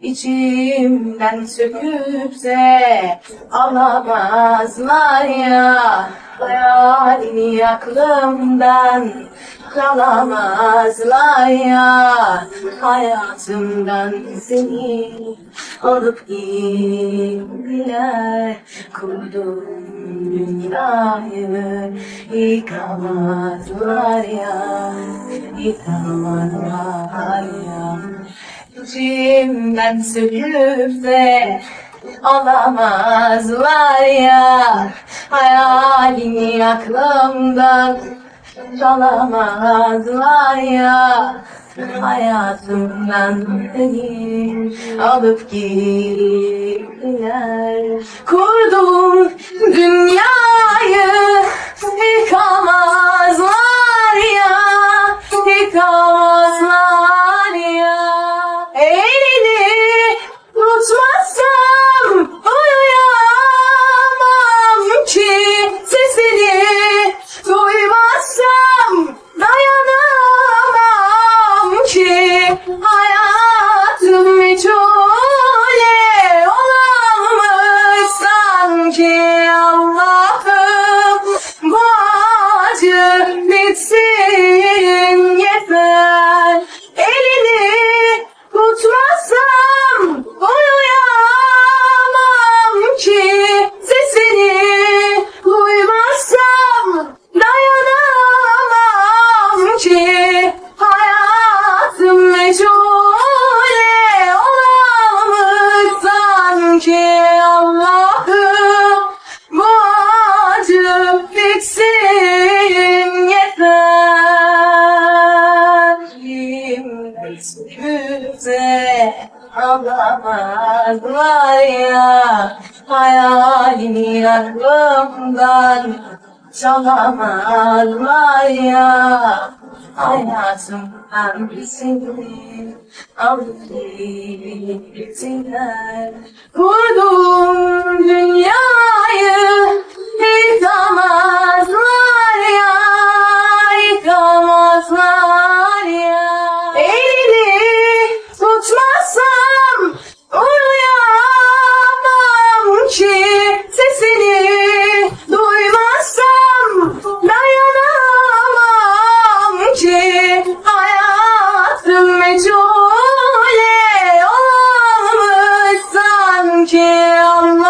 İçimden söküp de alamazlar ya. Hayalini aklımdan alamazlar ya. Hayatımdan seni alıp gittiler Kurdum dünyayı. Yıkamazlar ya Yıkamazlar ya İçimden söküp de alamazlar ya. Hayalini aklımdan çalamazlar ya. Hayatımdan beni alıp gittiler. Kurdum dünyayı acı bitsin yeter. Elini tutmazsam uyuyamam ki. Sesini duymazsam dayanamam ki. Hayatım meçhule alamazlar ya. Hayalini aklımdan çalamazlar ya. Hayatımdan seni alıp gittiler Kurdum dünyayı Yeah.